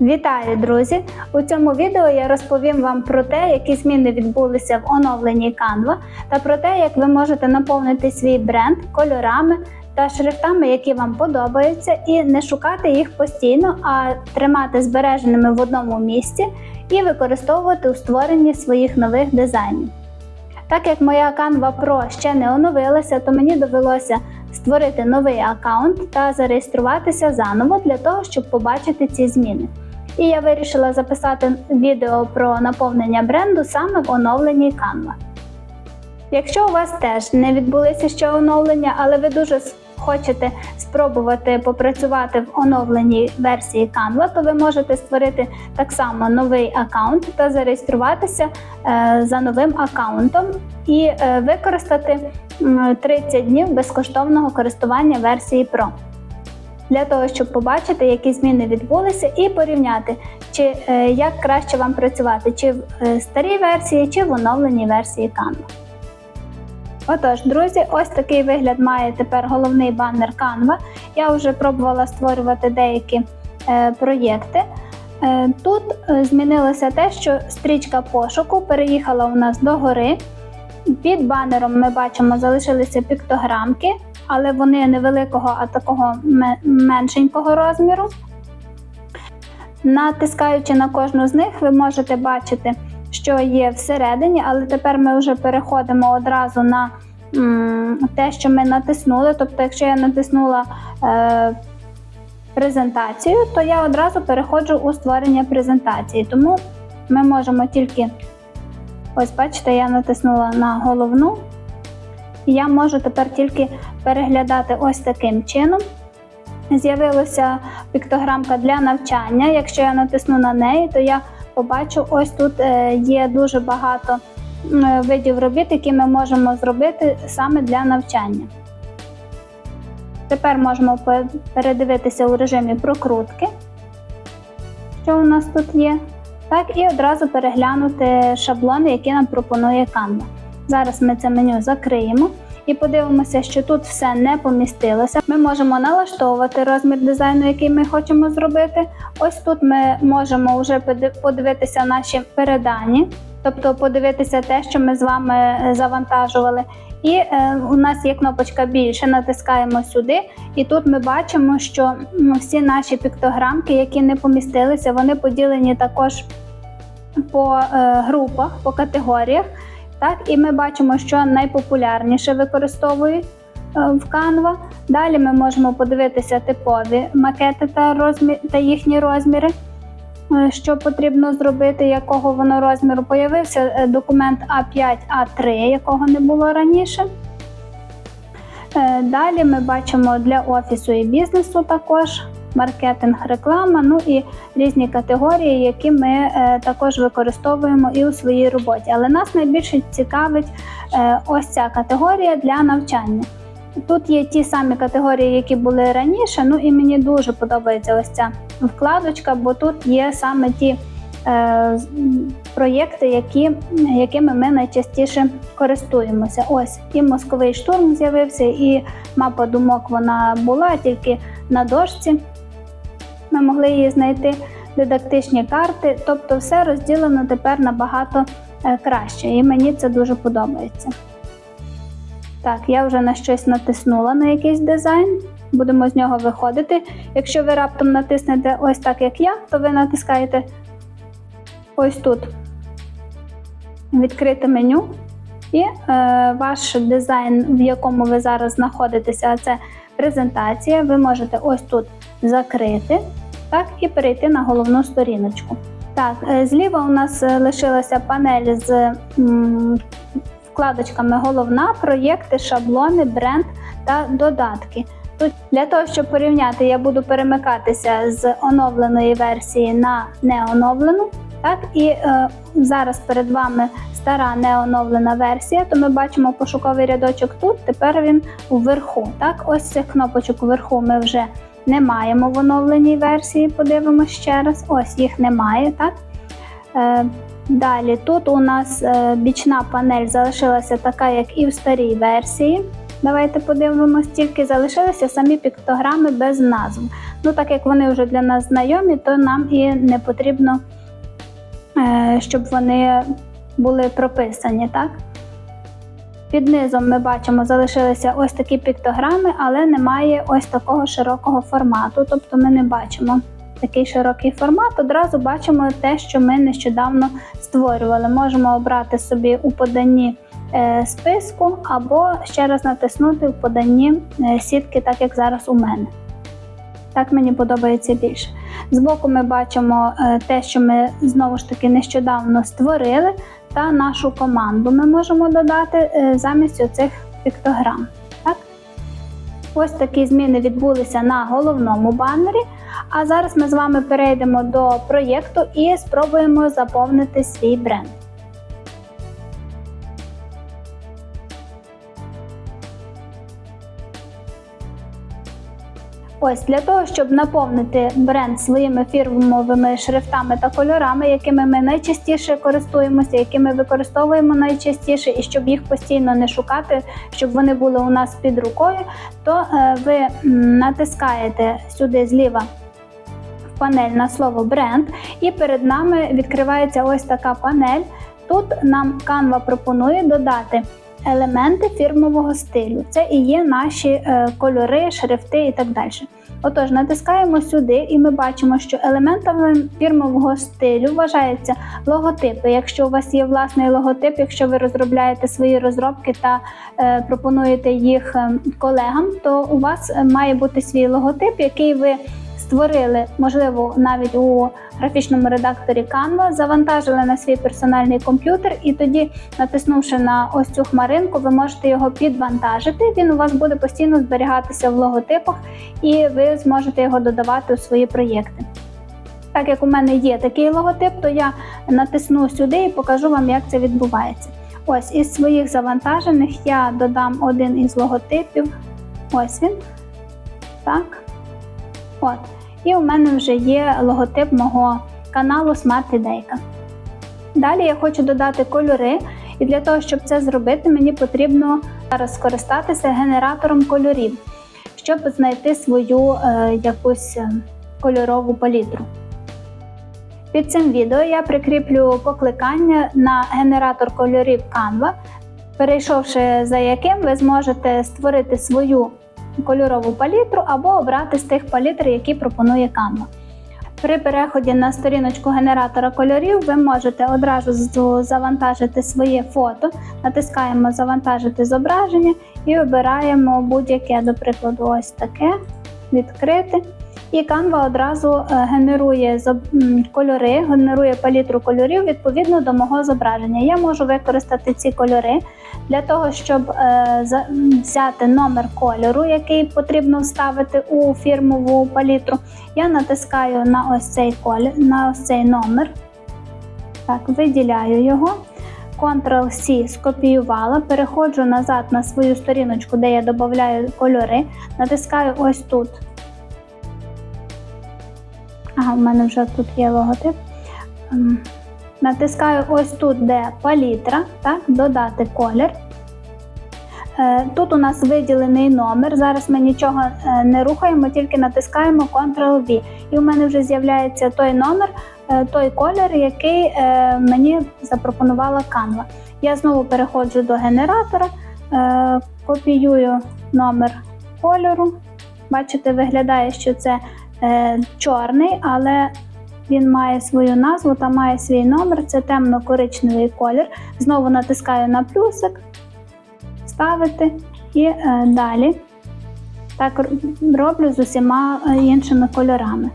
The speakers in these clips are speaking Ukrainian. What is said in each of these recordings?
Вітаю, друзі! У цьому відео я розповім вам про те, які зміни відбулися в оновленні Canva, та про те, як ви можете наповнити свій бренд кольорами та шрифтами, які вам подобаються, і не шукати їх постійно, а тримати збереженими в одному місці і використовувати у створенні своїх нових дизайнів. Так як моя Canva Pro ще не оновилася, то мені довелося створити новий аккаунт та зареєструватися заново для того, щоб побачити ці зміни. І я вирішила записати відео про наповнення бренду саме в оновленні Canva. Якщо у вас теж не відбулися ще оновлення, але ви дуже хочете спробувати попрацювати в оновленій версії Canva, то ви можете створити так само новий аккаунт та зареєструватися е, за новим аккаунтом і е, використати 30 днів безкоштовного користування версії Pro. Для того, щоб побачити, які зміни відбулися, і порівняти, чи е, як краще вам працювати, чи в е, старій версії, чи в оновленій версії Canva. Отож, друзі, ось такий вигляд має тепер головний банер Canva. Я вже пробувала створювати деякі е, проєкти. Е, тут е, змінилося те, що стрічка пошуку переїхала у нас догори. Під банером ми бачимо, залишилися піктограмки, але вони невеликого, а такого меншенького розміру. Натискаючи на кожну з них, ви можете бачити, що є всередині, але тепер ми вже переходимо одразу на те, що ми натиснули. Тобто, якщо я натиснула е, презентацію, то я одразу переходжу у створення презентації. Тому ми можемо тільки, ось бачите, я натиснула на головну. Я можу тепер тільки переглядати ось таким чином. З'явилася піктограмка для навчання. Якщо я натисну на неї, то я побачу, ось тут е, є дуже багато видів робіт, які ми можемо зробити саме для навчання. Тепер можемо передивитися у режимі прокрутки, що у нас тут є. Так, і одразу переглянути шаблони, які нам пропонує Canva. Зараз ми це меню закриємо і подивимося, що тут все не помістилося. Ми можемо налаштовувати розмір дизайну, який ми хочемо зробити. Ось тут ми можемо вже подивитися наші передані, тобто подивитися те, що ми з вами е, завантажували. І е, у нас є кнопочка більше, натискаємо сюди, і тут ми бачимо, що всі наші піктограмки, які не помістилися, вони поділені також по е, групах, по категоріях. Так, і ми бачимо, що найпопулярніше використовують е, в Canva. Далі ми можемо подивитися типові макети та, розмір, та їхні розміри, е, що потрібно зробити, якого воно розміру. Появився е, документ А5, А3, якого не було раніше. Далі ми бачимо для офісу і бізнесу також маркетинг, реклама, ну і різні категорії, які ми е, також використовуємо і у своїй роботі. Але нас найбільше цікавить е, ось ця категорія для навчання. Тут є ті самі категорії, які були раніше. Ну і мені дуже подобається ось ця вкладочка, бо тут є саме ті е, проєкти, які, якими ми найчастіше користуємося. Ось і мозковий штурм з'явився, і мапа думок вона була тільки на дошці. Ми могли її знайти дидактичні карти, тобто все розділено тепер набагато е, краще, і мені це дуже подобається. Так, я вже на щось натиснула на якийсь дизайн. Будемо з нього виходити. Якщо ви раптом натиснете ось так, як я, то ви натискаєте ось тут відкрите меню. І е, ваш дизайн, в якому ви зараз знаходитеся, а це презентація, ви можете ось тут закрити так, і перейти на головну сторіночку. Так, е, зліва у нас е, лишилася панель з вкладочками головна, проєкти, шаблони, бренд та додатки. Тут для того, щоб порівняти, я буду перемикатися з оновленої версії на неоновлену. Так, і е, зараз перед вами стара неоновлена версія, то ми бачимо пошуковий рядочок тут. Тепер він вверху. Так, ось цих кнопочок вверху ми вже не маємо в оновленій версії. Подивимося ще раз. Ось їх немає. Так. Е, Далі тут у нас е, бічна панель залишилася така, як і в старій версії. Давайте подивимось, тільки залишилися самі піктограми без назв. Ну, так як вони вже для нас знайомі, то нам і не потрібно, е, щоб вони були прописані, так? Під низом ми бачимо, залишилися ось такі піктограми, але немає ось такого широкого формату. Тобто ми не бачимо такий широкий формат. Одразу бачимо те, що ми нещодавно створювали. Можемо обрати собі у поданні е, списку або ще раз натиснути в поданні е, сітки, так як зараз у мене. Так мені подобається більше. Збоку ми бачимо е, те, що ми знову ж таки нещодавно створили, та нашу команду ми можемо додати е, замість оцих піктограм. Так? Ось такі зміни відбулися на головному банері. А зараз ми з вами перейдемо до проєкту і спробуємо заповнити свій бренд. Ось для того, щоб наповнити бренд своїми фірмовими шрифтами та кольорами, якими ми найчастіше користуємося, які ми використовуємо найчастіше, і щоб їх постійно не шукати, щоб вони були у нас під рукою, то е, ви натискаєте сюди зліва в панель на слово бренд, і перед нами відкривається ось така панель. Тут нам Canva пропонує додати елементи фірмового стилю. Це і є наші е, кольори, шрифти і так далі. Отож, натискаємо сюди, і ми бачимо, що елементами фірмового стилю вважаються логотипи. Якщо у вас є власний логотип, якщо ви розробляєте свої розробки та е, пропонуєте їх е, колегам, то у вас е, має бути свій логотип, який ви створили, можливо, навіть у графічному редакторі Canva, завантажили на свій персональний комп'ютер, і тоді, натиснувши на ось цю хмаринку, ви можете його підвантажити. Він у вас буде постійно зберігатися в логотипах, і ви зможете його додавати у свої проєкти. Так як у мене є такий логотип, то я натисну сюди і покажу вам, як це відбувається. Ось із своїх завантажених я додам один із логотипів. Ось він. Так. От. І у мене вже є логотип мого каналу Smart Ідейка. Далі я хочу додати кольори, і для того, щоб це зробити, мені потрібно зараз скористатися генератором кольорів, щоб знайти свою е, якусь е, кольорову палітру. Під цим відео я прикріплю покликання на генератор кольорів Canva, перейшовши за яким ви зможете створити свою кольорову палітру або обрати з тих палітр, які пропонує Canva. При переході на сторіночку генератора кольорів ви можете одразу завантажити своє фото, натискаємо Завантажити зображення і обираємо будь-яке, до прикладу, ось таке, відкрити. І Canva одразу е, генерує кольори, генерує палітру кольорів відповідно до мого зображення. Я можу використати ці кольори для того, щоб е, взяти номер кольору, який потрібно вставити у фірмову палітру. Я натискаю на ось цей колір, на ось цей номер. Так, виділяю його. Ctrl-C скопіювала, переходжу назад на свою сторіночку, де я додаю кольори, натискаю ось тут Ага, в мене вже тут є логотип. Ем, натискаю ось тут, де палітра, так, додати колір. Е, тут у нас виділений номер. Зараз ми нічого е, не рухаємо, тільки натискаємо Ctrl-V. І у мене вже з'являється той номер, е, той колір, який мені запропонувала Canva. Я знову переходжу до генератора, копіюю номер кольору. Бачите, виглядає, що це е, чорний, але він має свою назву та має свій номер. Це темно-коричневий колір. Знову натискаю на плюсик, ставити і е, далі. Так роблю з усіма е, іншими кольорами.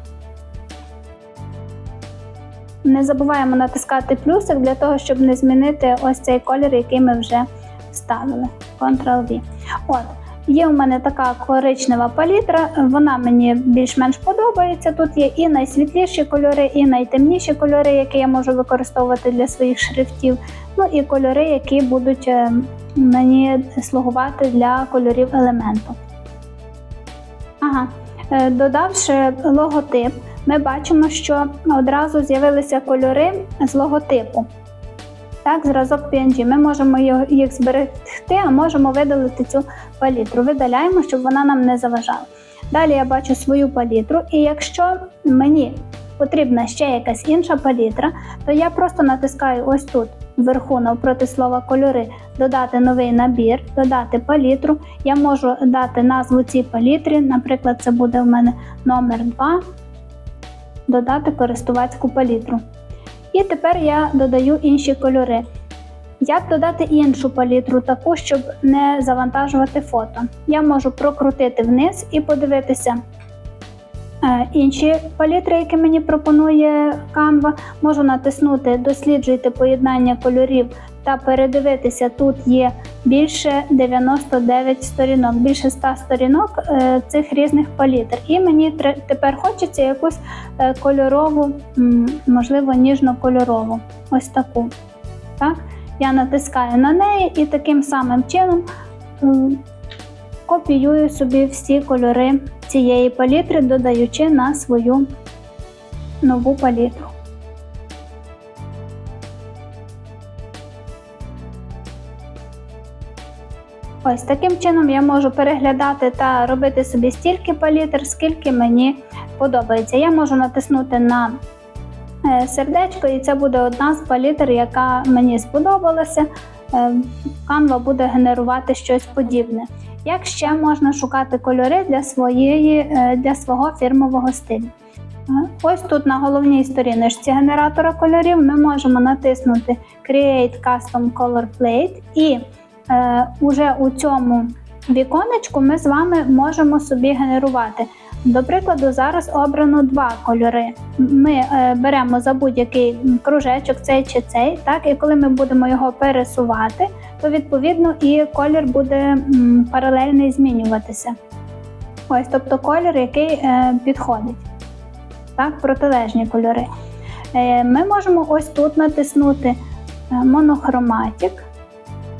Не забуваємо натискати плюсик для того, щоб не змінити ось цей колір, який ми вже вставили. Ctrl-V. От. Є у мене така коричнева палітра, вона мені більш-менш подобається. Тут є і найсвітліші кольори, і найтемніші кольори, які я можу використовувати для своїх шрифтів. Ну і кольори, які будуть е, мені слугувати для кольорів елементу. Ага. Е, додавши логотип, ми бачимо, що одразу з'явилися кольори з логотипу. Так, зразок PNG. Ми можемо їх зберегти, а можемо видалити цю палітру. Видаляємо, щоб вона нам не заважала. Далі я бачу свою палітру, і якщо мені потрібна ще якась інша палітра, то я просто натискаю ось тут вверху навпроти слова кольори, додати новий набір, додати палітру. Я можу дати назву цій палітрі, наприклад, це буде в мене номер 2, додати користувацьку палітру. І тепер я додаю інші кольори. Як додати іншу палітру, таку, щоб не завантажувати фото? Я можу прокрутити вниз і подивитися е, інші палітри, які мені пропонує Canva. Можу натиснути Досліджуйте поєднання кольорів та передивитися. Тут є більше 99 сторінок, більше 100 сторінок е, цих різних палітр. І мені тепер хочеться якусь е, кольорову, можливо, ніжно-кольорову. Ось таку. Так? Я натискаю на неї і таким самим чином копіюю собі всі кольори цієї палітри, додаючи на свою нову палітру. Ось таким чином я можу переглядати та робити собі стільки палітр, скільки мені подобається. Я можу натиснути на е, сердечко, і це буде одна з палітр, яка мені сподобалася. Е, Canva буде генерувати щось подібне. Як ще можна шукати кольори для, своєї, е, для свого фірмового стилю? Ось тут на головній сторіночці генератора кольорів ми можемо натиснути Create Custom Color Plate і уже у цьому віконечку ми з вами можемо собі генерувати. До прикладу, зараз обрано два кольори. Ми е, беремо за будь-який кружечок, цей чи цей, так, і коли ми будемо його пересувати, то відповідно і колір буде паралельний змінюватися. Ось, тобто колір, який е, підходить. Так, протилежні кольори. Е, ми можемо ось тут натиснути е, монохроматик,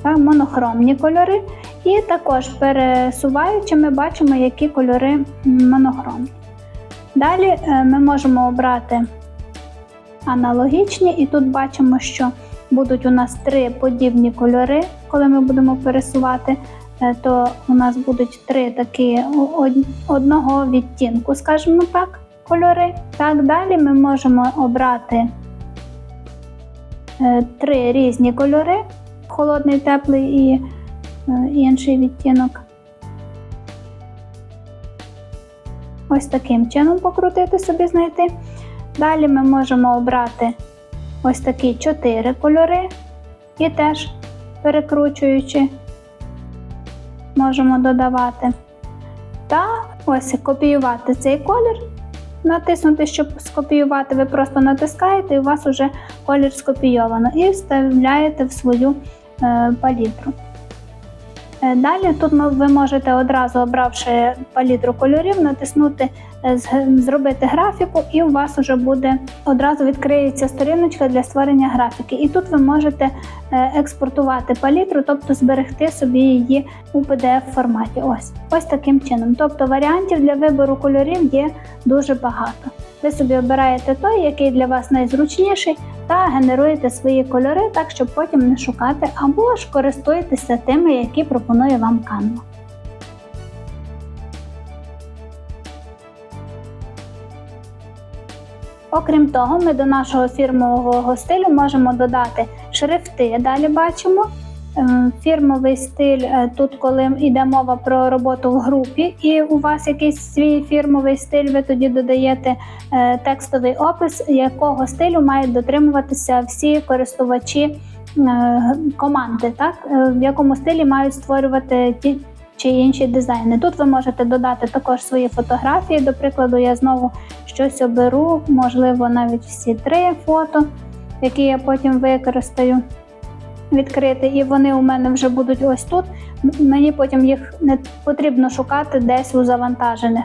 так, монохромні кольори. І також пересуваючи, ми бачимо, які кольори монохромні. Далі е, ми можемо обрати аналогічні, і тут бачимо, що будуть у нас три подібні кольори, коли ми будемо пересувати, е, то у нас будуть три такі одного відтінку, скажімо так, кольори. Так, далі ми можемо обрати е, три різні кольори: холодний, теплий і е, інший відтінок. Ось таким чином покрутити собі знайти. Далі ми можемо обрати ось такі чотири кольори і теж перекручуючи, можемо додавати. Та ось копіювати цей колір. Натиснути, щоб скопіювати, ви просто натискаєте, і у вас вже колір скопійовано, і вставляєте в свою палітру. Е, Далі тут ви можете одразу обравши палітру кольорів, натиснути е, зробити графіку, і у вас вже буде одразу відкриється сторіночка для створення графіки. І тут ви можете е, експортувати палітру, тобто зберегти собі її у pdf форматі. Ось ось таким чином. Тобто варіантів для вибору кольорів є дуже багато. Ви собі обираєте той, який для вас найзручніший, та генеруєте свої кольори так, щоб потім не шукати, або ж користуєтеся тими, які пропонує вам Canva. Окрім того, ми до нашого фірмового стилю можемо додати шрифти. Далі бачимо. Е, Фірмовий стиль е, тут, коли йде мова про роботу в групі, і у вас якийсь свій фірмовий стиль, ви тоді додаєте е, текстовий опис, якого стилю мають дотримуватися всі користувачі команди, так? В якому стилі мають створювати ті чи інші дизайни. Тут ви можете додати також свої фотографії. До прикладу, я знову щось оберу, можливо, навіть всі три фото, які я потім використаю. Відкрити, і вони у мене вже будуть ось тут. Мені потім їх не потрібно шукати десь у завантажених.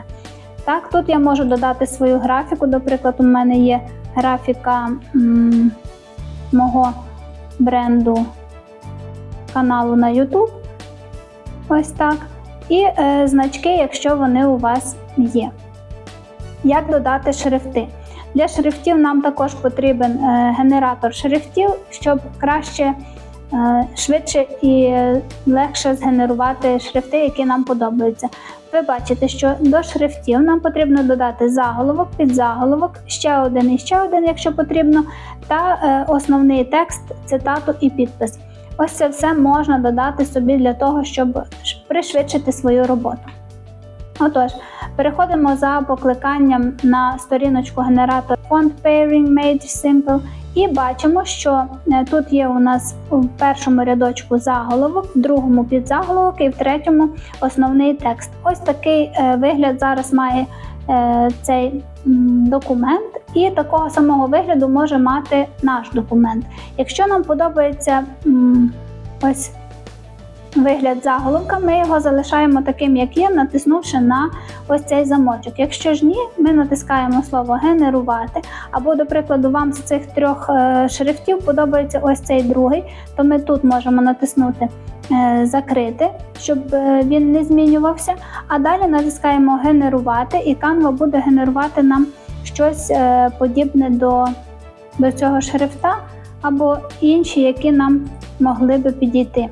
Так, тут я можу додати свою графіку. До у мене є графіка м, мого бренду каналу на YouTube. Ось так. І е, значки, якщо вони у вас є. Як додати шрифти? Для шрифтів нам також потрібен е, генератор шрифтів, щоб краще, е, швидше і легше згенерувати шрифти, які нам подобаються. Ви бачите, що до шрифтів нам потрібно додати заголовок, підзаголовок, ще один і ще один, якщо потрібно, та е, основний текст, цитату і підпис. Ось це все можна додати собі для того, щоб пришвидшити свою роботу. Отож, переходимо за покликанням на сторіночку генератор Font Pairing Made Simple і бачимо, що е, тут є у нас у першому рядочку заголовок, в другому підзаголовок і в третьому основний текст. Ось такий е, вигляд зараз має е, цей документ, і такого самого вигляду може мати наш документ. Якщо нам подобається ось вигляд заголовка, ми його залишаємо таким, як є, натиснувши на ось цей замочок. Якщо ж ні, ми натискаємо слово генерувати, або, до прикладу, вам з цих трьох е, шрифтів подобається ось цей другий, то ми тут можемо натиснути е, закрити, щоб е, він не змінювався. А далі натискаємо генерувати, і Canva буде генерувати нам щось подібне до, до цього шрифта або інші, які нам могли би підійти.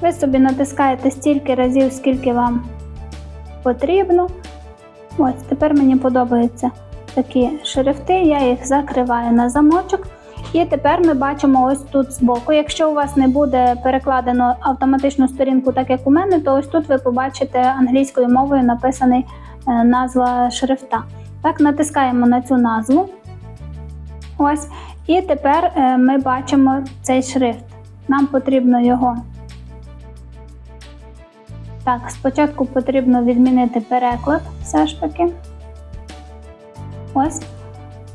Ви собі натискаєте стільки разів, скільки вам потрібно. Ось тепер мені подобаються такі шрифти, я їх закриваю на замочок. І тепер ми бачимо ось тут збоку. Якщо у вас не буде перекладено автоматичну сторінку, так як у мене, то ось тут ви побачите англійською мовою написаний е, назва шрифта. Так, натискаємо на цю назву. Ось. І тепер е, ми бачимо цей шрифт. Нам потрібно його. Так, спочатку потрібно відмінити переклад, все ж таки. Ось.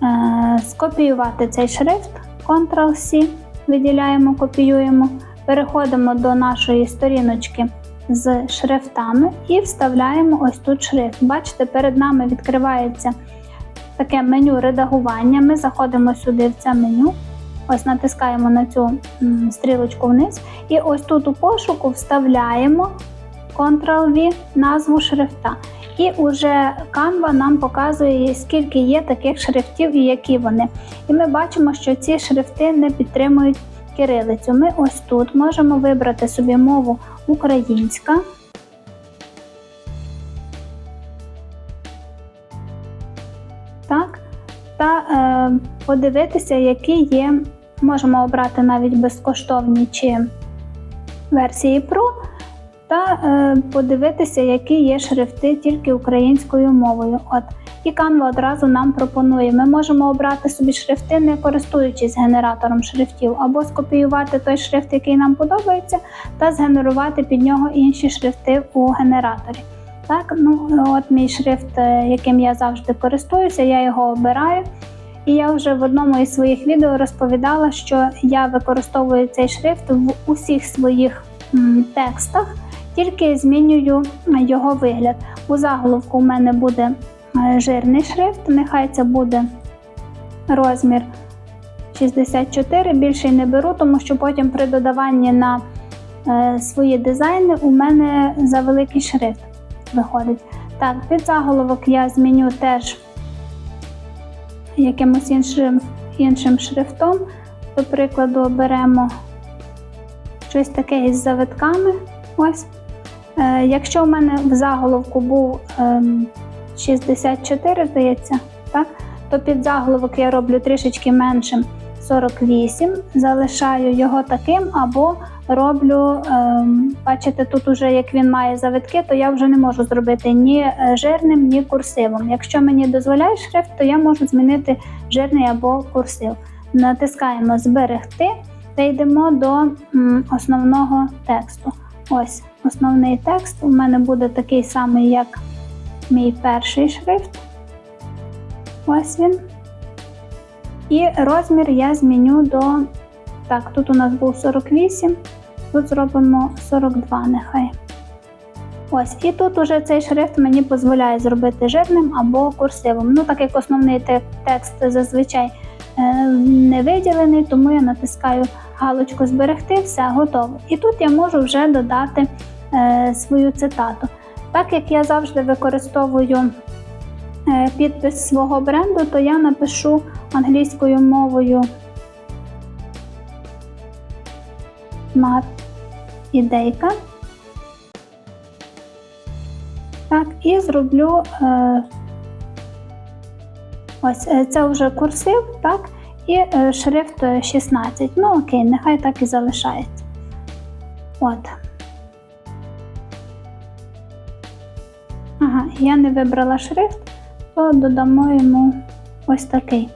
Е, скопіювати цей шрифт. Ctrl-C, виділяємо, копіюємо. Переходимо до нашої сторіночки з шрифтами і вставляємо ось тут шрифт. Бачите, перед нами відкривається таке меню редагування. Ми заходимо сюди в це меню. Ось натискаємо на цю стрілочку вниз. І ось тут у пошуку вставляємо Ctrl-V назву шрифта. І уже Canva нам показує, скільки є таких шрифтів і які вони. І ми бачимо, що ці шрифти не підтримують кирилицю. Ми ось тут можемо вибрати собі мову українська. Так, та е, подивитися, які є. Можемо обрати навіть безкоштовні чи версії Pro та е, подивитися, які є шрифти тільки українською мовою. От і Canva одразу нам пропонує. Ми можемо обрати собі шрифти, не користуючись генератором шрифтів, або скопіювати той шрифт, який нам подобається, та згенерувати під нього інші шрифти у генераторі. Так, ну от мій шрифт, е, яким я завжди користуюся, я його обираю. І я вже в одному із своїх відео розповідала, що я використовую цей шрифт в усіх своїх м, текстах тільки змінюю його вигляд. У заголовку у мене буде е, жирний шрифт, нехай це буде розмір 64, більше не беру, тому що потім при додаванні на е, свої дизайни у мене за великий шрифт виходить. Так, під заголовок я зміню теж якимось іншим, іншим шрифтом. До прикладу, беремо щось таке із завитками. Ось. Е, якщо в мене в заголовку був ем, 64, здається, так, то під заголовок я роблю трішечки меншим 48, залишаю його таким, або роблю, ем, бачите, тут уже як він має завитки, то я вже не можу зробити ні е, жирним, ні курсивом. Якщо мені дозволяє шрифт, то я можу змінити жирний або курсив. Натискаємо Зберегти та йдемо до основного тексту. Ось основний текст у мене буде такий самий, як мій перший шрифт. Ось він. І розмір я зміню до. Так, тут у нас був 48, тут зробимо 42 нехай. Ось, і тут уже цей шрифт мені дозволяє зробити жирним або курсивом. Ну, так як основний текст зазвичай е, не виділений, тому я натискаю галочку Зберегти, все готово. І тут я можу вже додати е, свою цитату. Так як я завжди використовую е, підпис свого бренду, то я напишу англійською мовою Мат ідейка. Так, і зроблю е, ось е, це вже курсив, так, і е, шрифт е, 16. Ну окей, нехай так і залишається. От. Ага, я не вибрала шрифт, то додамо йому ось такий.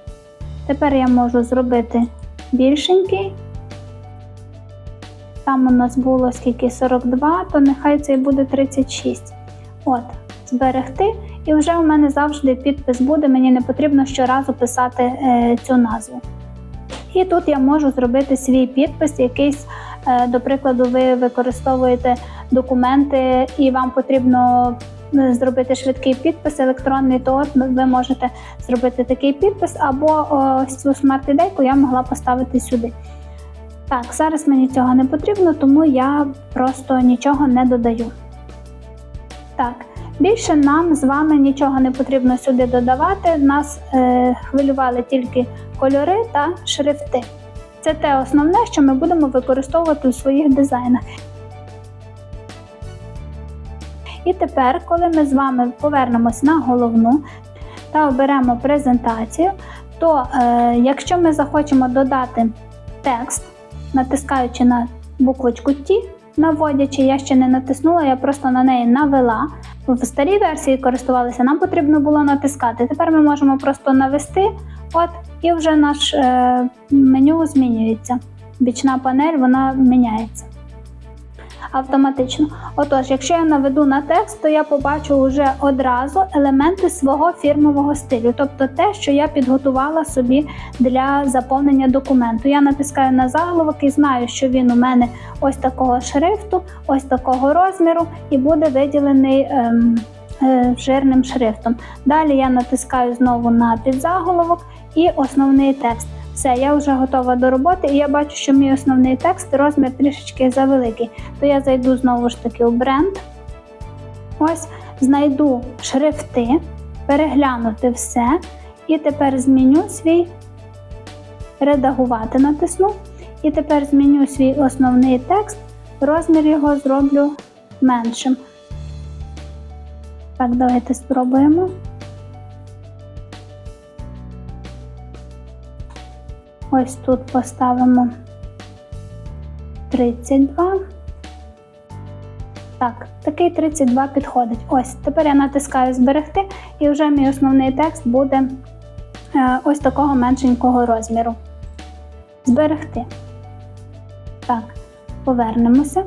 Тепер я можу зробити більшенький. Там у нас було скільки 42, то нехай це і буде 36. От, зберегти. І вже у мене завжди підпис буде, мені не потрібно щоразу писати е, цю назву. І тут я можу зробити свій підпис, якийсь, е, до прикладу, ви використовуєте документи і вам потрібно е, зробити швидкий підпис електронний, то ви можете зробити такий підпис, або ось цю смарт-ідейку я могла поставити сюди. Так, зараз мені цього не потрібно, тому я просто нічого не додаю. Так, більше нам з вами нічого не потрібно сюди додавати. Нас е, хвилювали тільки кольори та шрифти. Це те основне, що ми будемо використовувати у своїх дизайнах. І тепер, коли ми з вами повернемось на головну та оберемо презентацію, то е, якщо ми захочемо додати текст, натискаючи на буквочку Т, наводячи, я ще не натиснула, я просто на неї навела. В старій версії користувалися, нам потрібно було натискати. Тепер ми можемо просто навести, от, і вже наш е, меню змінюється. Бічна панель вона міняється автоматично. Отож, якщо я наведу на текст, то я побачу вже одразу елементи свого фірмового стилю, тобто те, що я підготувала собі для заповнення документу. Я натискаю на заголовок і знаю, що він у мене ось такого шрифту, ось такого розміру, і буде виділений. Ем, е, Жирним шрифтом. Далі я натискаю знову на підзаголовок і основний текст. Все, я вже готова до роботи, і я бачу, що мій основний текст розмір трішечки завеликий. То я зайду знову ж таки у бренд. Ось, знайду шрифти, переглянути все. І тепер зміню свій редагувати натисну. І тепер зміню свій основний текст, розмір його зроблю меншим. Так, давайте спробуємо. Ось тут поставимо 32. Так, такий 32 підходить. Ось, тепер я натискаю зберегти, і вже мій основний текст буде е, ось такого меншенького розміру. Зберегти. Так, повернемося.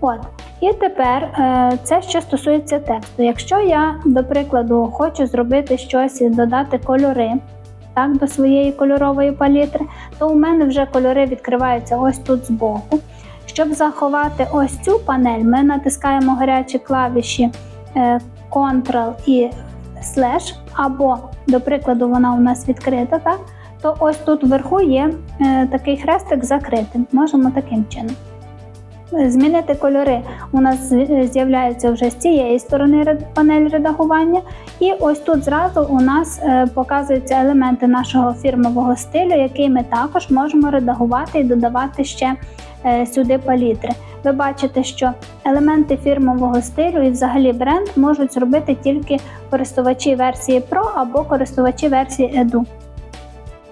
От. І тепер е, це що стосується тексту. Якщо я, до прикладу, хочу зробити щось і додати кольори так, до своєї кольорової палітри, то у мене вже кольори відкриваються ось тут збоку. Щоб заховати ось цю панель, ми натискаємо гарячі клавіші е, Ctrl і Slash, або, до прикладу, вона у нас відкрита, так, то ось тут вверху є е, такий хрестик закритим. Можемо таким чином. Змінити кольори у нас з'являються вже з цієї сторони панель редагування, і ось тут зразу у нас е, показуються елементи нашого фірмового стилю, який ми також можемо редагувати і додавати ще е, сюди палітри. Ви бачите, що елементи фірмового стилю і взагалі бренд можуть зробити тільки користувачі версії Pro або користувачі версії Edu.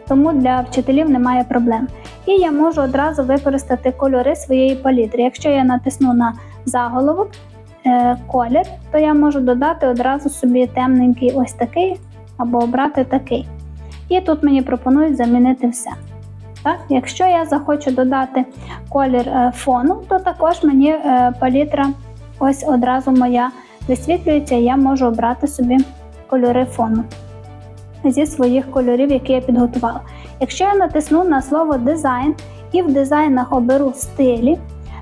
Тому для вчителів немає проблем. І я можу одразу використати кольори своєї палітри. Якщо я натисну на заголовок е, колір, то я можу додати одразу собі темненький ось такий або обрати такий. І тут мені пропонують замінити все. Так? Якщо я захочу додати колір е, фону, то також мені е, палітра ось одразу моя висвітлюється, і я можу обрати собі кольори фону зі своїх кольорів, які я підготувала. Якщо я натисну на слово дизайн і в дизайнах оберу стилі,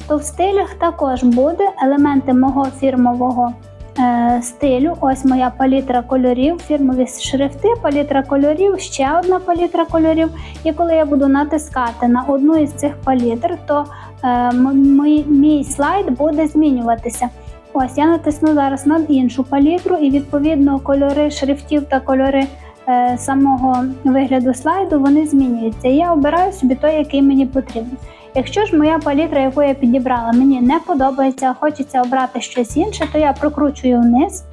то в стилях також буде елементи мого фірмового е, стилю. Ось моя палітра кольорів, фірмові шрифти, палітра кольорів, ще одна палітра кольорів. І коли я буду натискати на одну із цих палітр, то е, мій, мій слайд буде змінюватися. Ось я натисну зараз на іншу палітру, і відповідно кольори шрифтів та кольори самого вигляду слайду вони змінюються. Я обираю собі той, який мені потрібен. Якщо ж моя палітра, яку я підібрала, мені не подобається, хочеться обрати щось інше, то я прокручую вниз.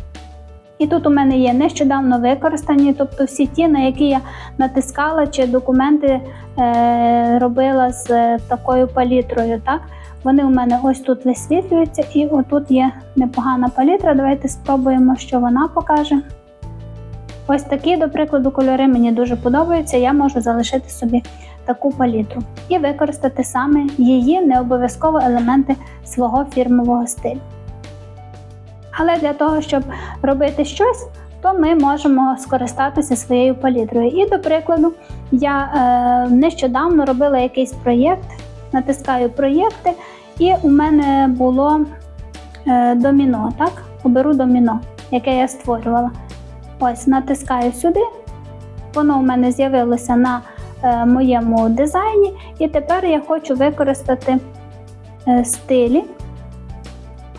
І тут у мене є нещодавно використані, тобто всі ті, на які я натискала чи документи е, робила з е, такою палітрою. Так? Вони у мене ось тут висвітлюються, і отут є непогана палітра. Давайте спробуємо, що вона покаже. Ось такі, до прикладу, кольори мені дуже подобаються. Я можу залишити собі таку палітру і використати саме її, не обов'язково елементи свого фірмового стилю. Але для того, щоб робити щось, то ми можемо скористатися своєю палітрою. І, до прикладу, я е, нещодавно робила якийсь проєкт, натискаю проєкти, і у мене було е, доміно. так? Оберу доміно, яке я створювала. Ось натискаю сюди, воно у мене з'явилося на е, моєму дизайні, і тепер я хочу використати е, стилі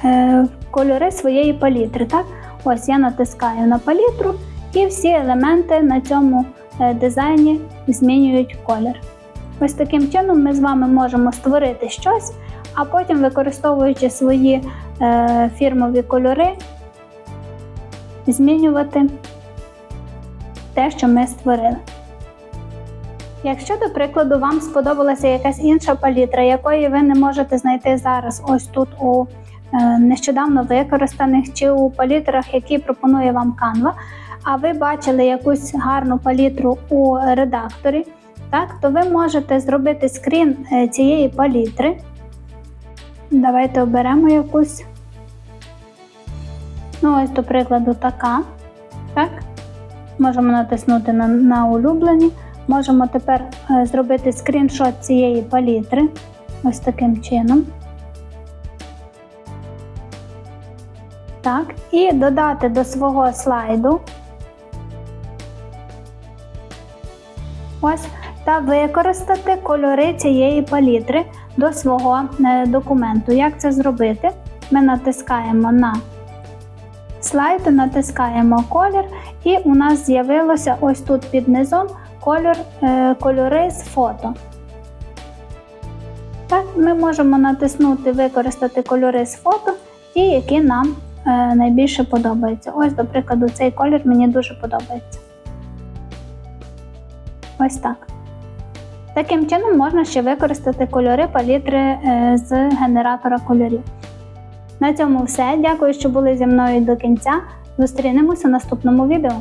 е, кольори своєї палітри. Так? Ось я натискаю на палітру, і всі елементи на цьому дизайні змінюють колір. Ось таким чином ми з вами можемо створити щось, а потім, використовуючи свої фірмові кольори, змінювати те, що ми створили. Якщо, до прикладу, вам сподобалася якась інша палітра, якої ви не можете знайти зараз, ось тут у е, нещодавно використаних чи у палітрах, які пропонує вам Canva, а ви бачили якусь гарну палітру у редакторі, так, то ви можете зробити скрін е, цієї палітри. Давайте оберемо якусь. Ну, ось, до прикладу, така. Так? Можемо натиснути на, на улюблені. Можемо тепер е, зробити скріншот цієї палітри. Ось таким чином. Так, і додати до свого слайду. Ось, та використати кольори цієї палітри до свого е, документу. Як це зробити? Ми натискаємо на слайд, натискаємо колір, і у нас з'явилося ось тут під низом кольор, е, кольори з фото. Так, ми можемо натиснути Використати кольори з фото, ті, які нам е, найбільше подобаються. Ось, до прикладу, цей колір мені дуже подобається. Ось так. Таким чином можна ще використати кольори палітри е, з генератора кольорів. На цьому все. Дякую, що були зі мною до кінця. Зустрінемося в наступному відео.